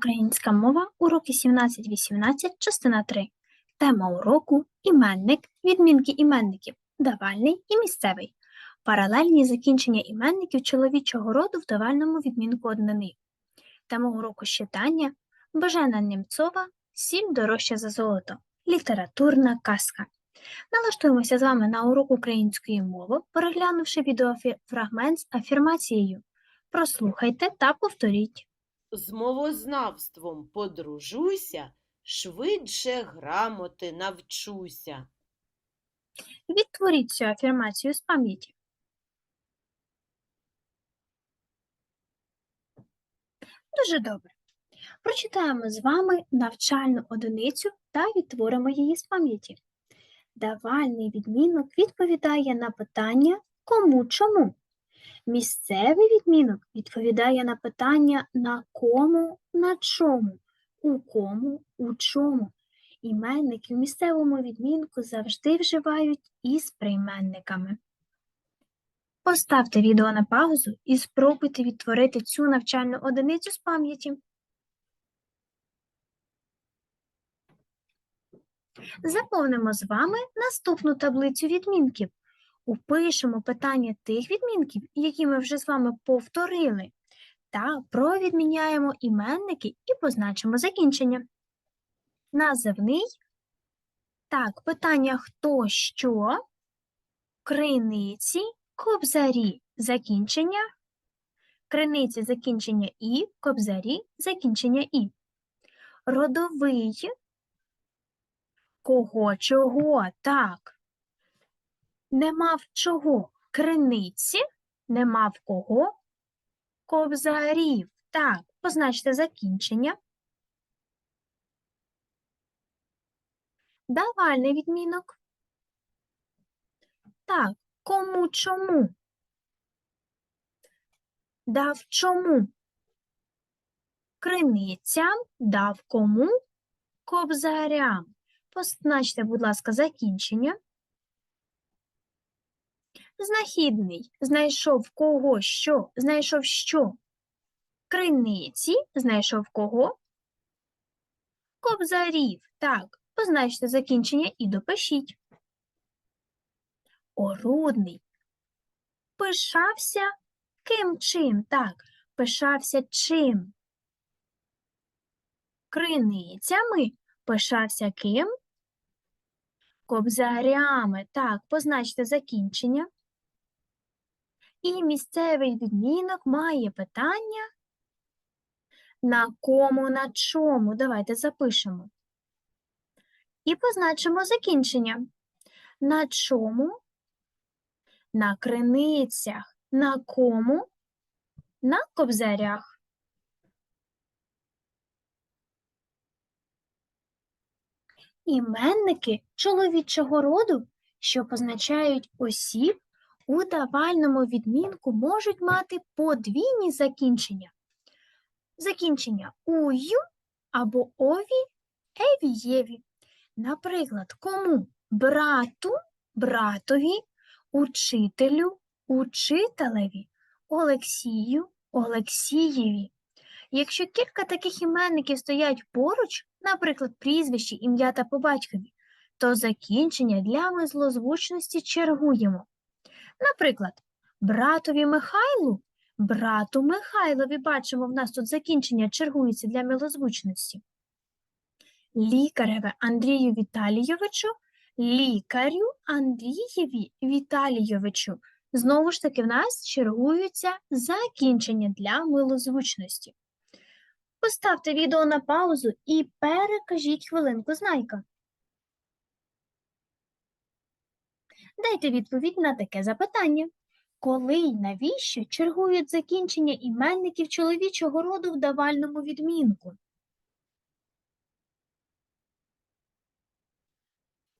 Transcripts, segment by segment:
Українська мова, уроки 17-18, частина 3. Тема уроку іменник, відмінки іменників, давальний і місцевий. Паралельні закінчення іменників чоловічого роду в давальному відмінку однини. Тема уроку читання Божена Німцова Сіль дорожча за золото. Літературна казка. Налаштуємося з вами на урок української мови, переглянувши відеофрагмент з афірмацією. Прослухайте та повторіть. З мовознавством подружуся, швидше грамоти навчуся. Відтворіть цю афірмацію з пам'яті. Дуже добре. Прочитаємо з вами навчальну одиницю та відтворимо її з пам'яті. Давальний відмінок відповідає на питання кому чому. Місцевий відмінок відповідає на питання на кому, на чому, у кому, у чому. Іменники в місцевому відмінку завжди вживають із прийменниками. Поставте відео на паузу і спробуйте відтворити цю навчальну одиницю з пам'яті. Заповнимо з вами наступну таблицю відмінків. Упишемо питання тих відмінків, які ми вже з вами повторили, та провідміняємо іменники і позначимо закінчення. Називний. Так, питання хто що, криниці, кобзарі, закінчення, криниці закінчення і, кобзарі, закінчення і. Родовий, кого чого, так. Не мав чого криниці, не мав кого кобзарів. Так, позначте закінчення. Давальний відмінок. Так, кому чому? Дав чому? Криницям дав кому? Кобзарям. Позначте, будь ласка, закінчення. Знахідний знайшов кого що, знайшов що? Криниці знайшов кого? Кобзарів. Так, позначте закінчення і допишіть. Орудний. Пишався ким чим? Так, пишався чим? Криницями. Пишався ким? Кобзарями. Так, позначте закінчення. І місцевий відмінок має питання на кому, на чому. Давайте запишемо. І позначимо закінчення. На чому? На криницях. На кому? На кобзарях. Іменники чоловічого роду, що позначають осіб, у давальному відмінку можуть мати подвійні закінчення. Закінчення ую або ові, еві, єві. Наприклад, кому брату, братові, учителю, учителеві, Олексію, Олексієві. Якщо кілька таких іменників стоять поруч, наприклад, прізвище, ім'я та по батькові, то закінчення для мислозвучності чергуємо. Наприклад, братові Михайлу, брату Михайлові, бачимо, в нас тут закінчення чергується для милозвучності. Лікареве Андрію Віталійовичу, лікарю Андрієві Віталійовичу. Знову ж таки, в нас чергуються закінчення для милозвучності. Поставте відео на паузу і перекажіть хвилинку знайка. Дайте відповідь на таке запитання. Коли й навіщо чергують закінчення іменників чоловічого роду в давальному відмінку?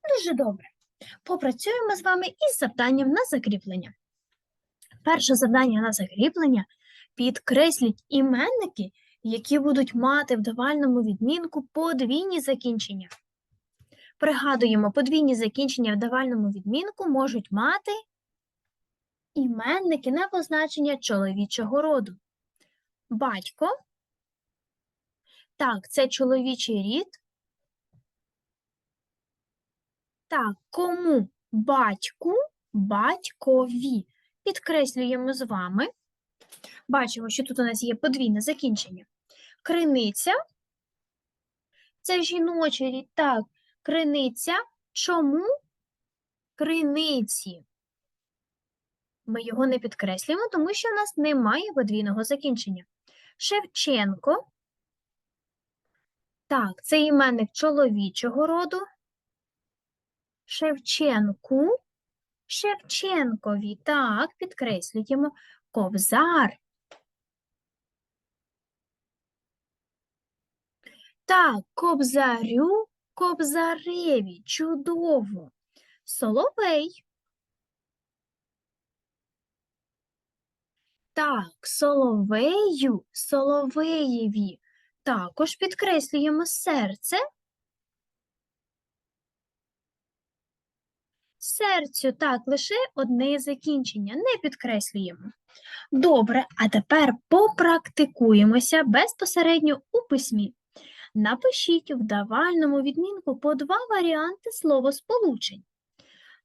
Дуже добре. Попрацюємо з вами із завданням на закріплення. Перше завдання на закріплення підкресліть іменники, які будуть мати в давальному відмінку подвійні закінчення. Пригадуємо, подвійні закінчення в давальному відмінку можуть мати іменники на позначення чоловічого роду. Батько, Так, це чоловічий рід. Так, кому? Батьку, батькові. Підкреслюємо з вами. Бачимо, що тут у нас є подвійне закінчення. Криниця. Це жіночий рід. Так, криниця. Чому криниці? Ми його не підкреслюємо, тому що в нас немає подвійного закінчення. Шевченко. Так, це іменник чоловічого роду. Шевченку. Шевченкові. Так, підкреслюємо. Кобзар. Так, кобзарю, кобзареві. Чудово. Соловей. Так, соловею, соловеєві. Також підкреслюємо серце. Серцю, так, лише одне закінчення, не підкреслюємо. Добре, а тепер попрактикуємося безпосередньо у письмі. Напишіть в давальному відмінку по два варіанти словосполучень.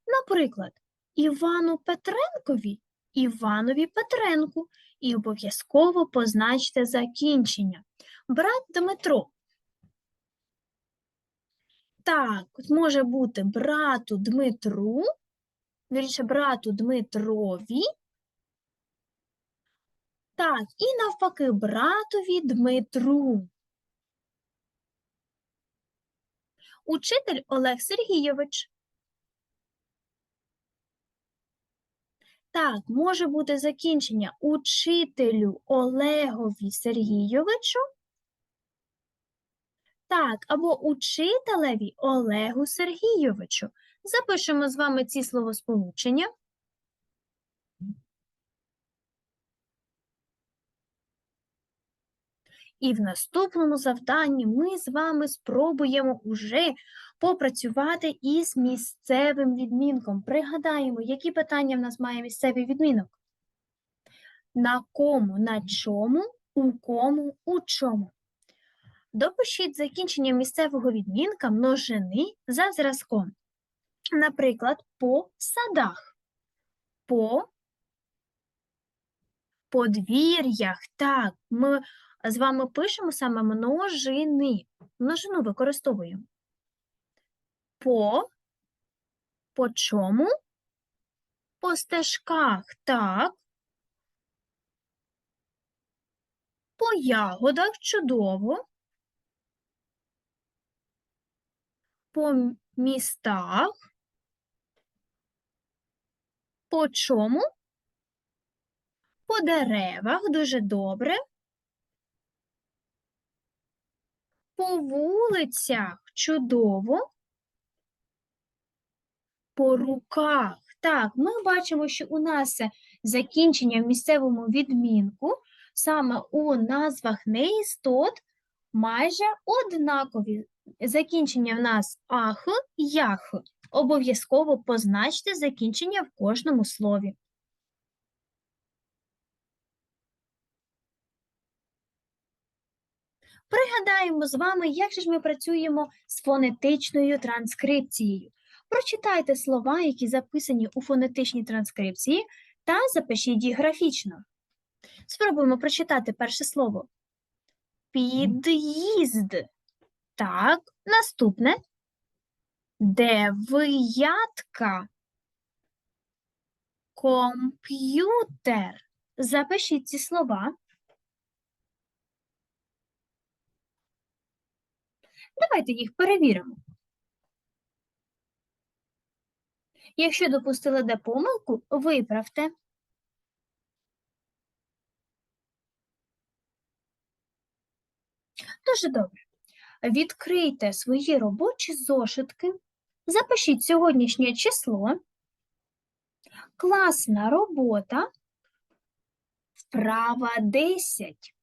Наприклад, Івану Петренкові, Іванові Петренку і обов'язково позначте закінчення. Брат Дмитро. Так, може бути брату Дмитру, вірніше, брату Дмитрові. Так, і навпаки, братові Дмитру. Учитель Олег Сергійович. Так, може бути закінчення учителю Олегові Сергійовичу. Так, або учителеві Олегу Сергійовичу. Запишемо з вами ці словосполучення. І в наступному завданні ми з вами спробуємо уже попрацювати із місцевим відмінком. Пригадаємо, які питання в нас має місцевий відмінок. На кому, на чому, у кому, у чому. Допишіть закінчення місцевого відмінка множини за зразком. Наприклад, по садах, по подвір'ях. Так, ми з вами пишемо саме множини. Множину використовуємо. По, по чому? По стежках, так. По ягодах чудово. По містах. По чому? По деревах дуже добре. По вулицях чудово. По руках. Так, ми бачимо, що у нас закінчення в місцевому відмінку саме у назвах неістот майже однакові. Закінчення в нас ах, ях. Обов'язково позначте закінчення в кожному слові. Пригадаємо з вами, як же ж ми працюємо з фонетичною транскрипцією. Прочитайте слова, які записані у фонетичній транскрипції, та запишіть їх графічно. Спробуємо прочитати перше слово. Під'їзд. Так, наступне. Дев'ятка. Комп'ютер. Запишіть ці слова. Давайте їх перевіримо. Якщо допустили де помилку, виправте. Дуже добре. Відкрийте свої робочі зошитки, запишіть сьогоднішнє число, класна робота, вправа 10.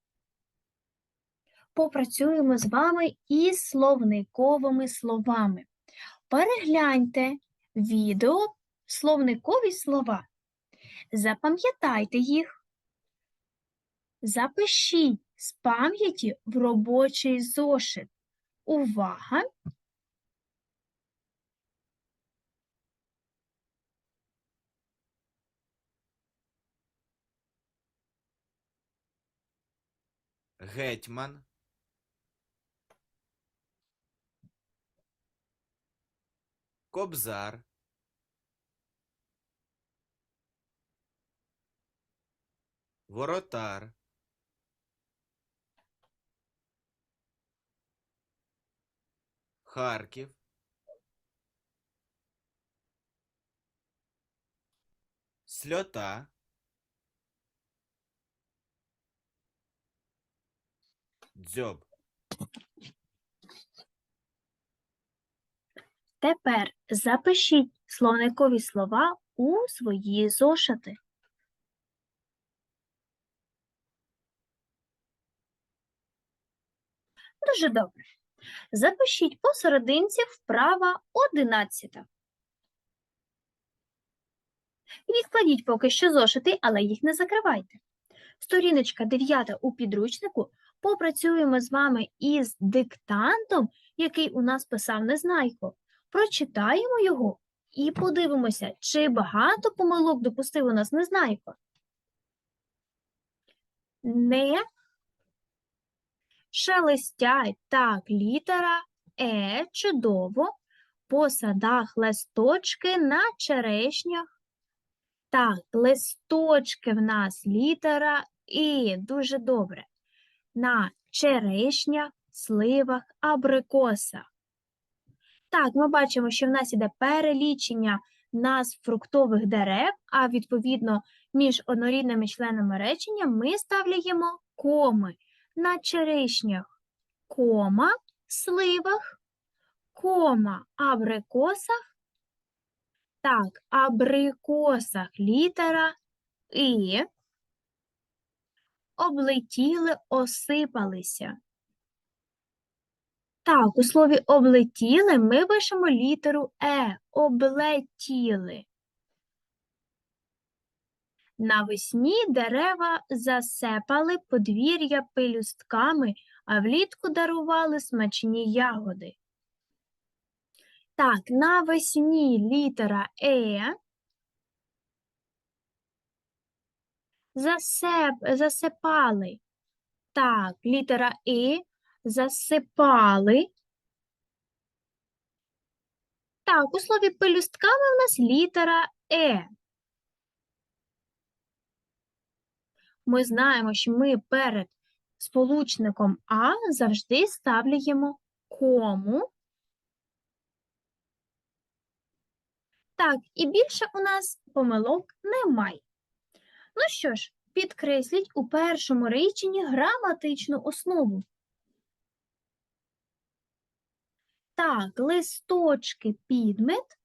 Попрацюємо з вами із словниковими словами. Перегляньте відео словникові слова. Запам'ятайте їх. Запишіть з пам'яті в робочий зошит. Увага! гетьман, кобзар, воротар, Харків, сльота, дзьоб. Тепер запишіть словникові слова у свої зошити. Дуже добре. Запишіть посерединці вправа 11. Відкладіть поки що зошити, але їх не закривайте. Сторіночка 9 у підручнику. Попрацюємо з вами із диктантом, який у нас писав Незнайко. Прочитаємо його і подивимося, чи багато помилок допустив у нас Незнайко. Не шелестять. Так, літера Е, чудово. По садах листочки на черешнях. Так, листочки в нас літера І, дуже добре. На черешнях, сливах, абрикосах. Так, ми бачимо, що в нас іде перелічення назв фруктових дерев, а відповідно між однорідними членами речення ми ставляємо коми на черешнях, кома, сливах, кома, абрикосах. Так, абрикосах літера І. Облетіли, осипалися. Так, у слові облетіли ми пишемо літеру Е. Облетіли. Навесні дерева засепали подвір'я пелюстками, а влітку дарували смачні ягоди. Так, навесні літера Е. Засеп, засипали. Так, літера І. Засипали. Так, у слові пелюстками в нас літера Е. Ми знаємо, що ми перед сполучником А завжди ставляємо кому. Так, і більше у нас помилок немає. Ну що ж, підкресліть у першому реченні граматичну основу. Так, листочки підмет,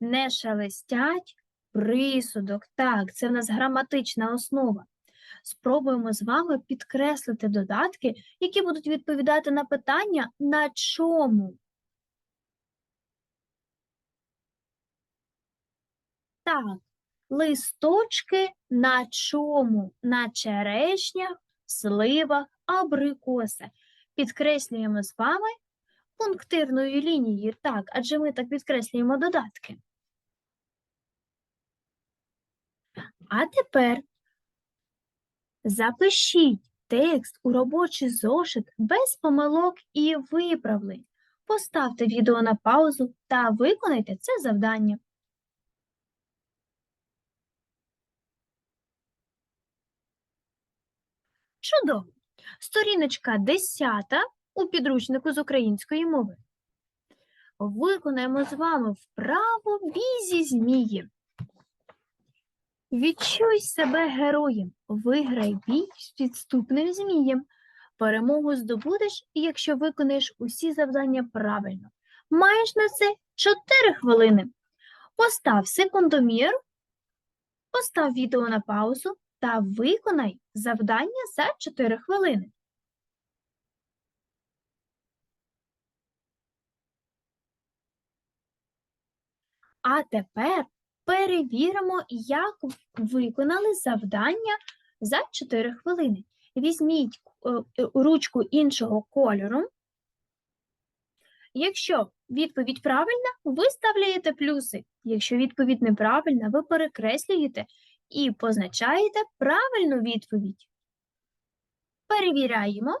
не шелестять, присудок. Так, це в нас граматична основа. Спробуємо з вами підкреслити додатки, які будуть відповідати на питання на чому. Так, листочки на чому? На черешнях, сливах, абрикосах. Підкреслюємо з вами пунктирною лінією, так, адже ми так підкреслюємо додатки. А тепер запишіть текст у робочий зошит без помилок і виправлень. Поставте відео на паузу та виконайте це завдання. Чудово! Сторіночка 10 у підручнику з української мови. Виконаємо з вами вправу бій зі змієм. Відчуй себе героєм, виграй бій з підступним змієм. Перемогу здобудеш, якщо виконаєш усі завдання правильно. Маєш на це 4 хвилини. Постав секундомір, постав відео на паузу та виконай завдання за 4 хвилини. А тепер перевіримо, як виконали завдання за 4 хвилини. Візьміть е, ручку іншого кольору. Якщо відповідь правильна, ви ставляєте плюси. Якщо відповідь неправильна, ви перекреслюєте і позначаєте правильну відповідь. Перевіряємо.